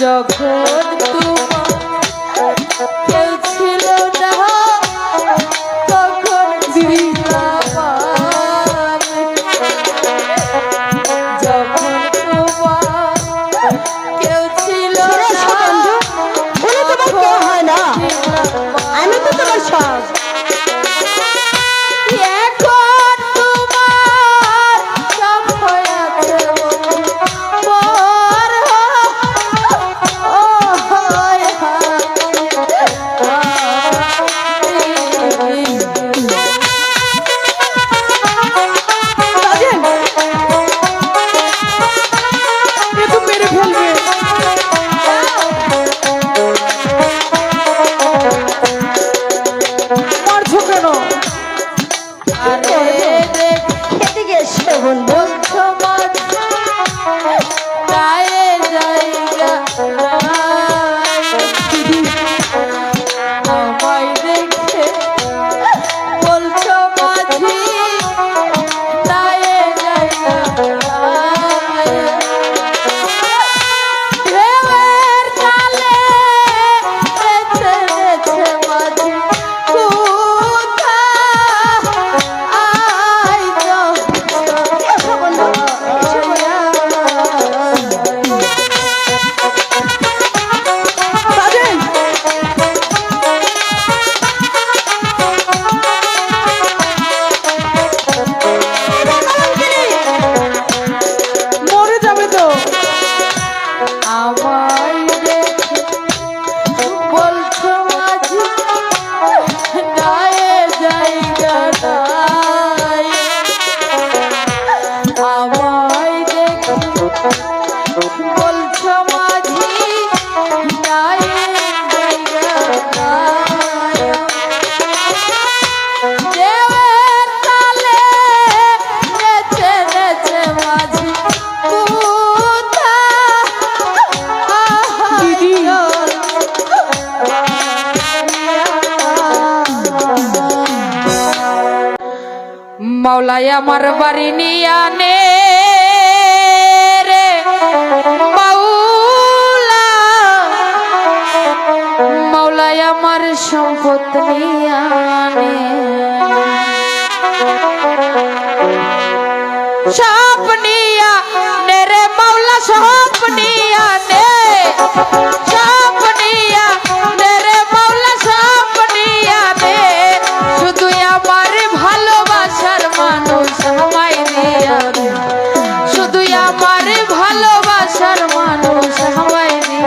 যখন মাওলাই আমার বাড়ি নিয়ানে রে। মাওলা সম্পদ নিয়ানে সব নিয়া নে মাওলা, সব নিয়া নে সব মানুষ আমায় দিয়া শুধু আমার ভালোবাসার মানুষ আমায় দিয়া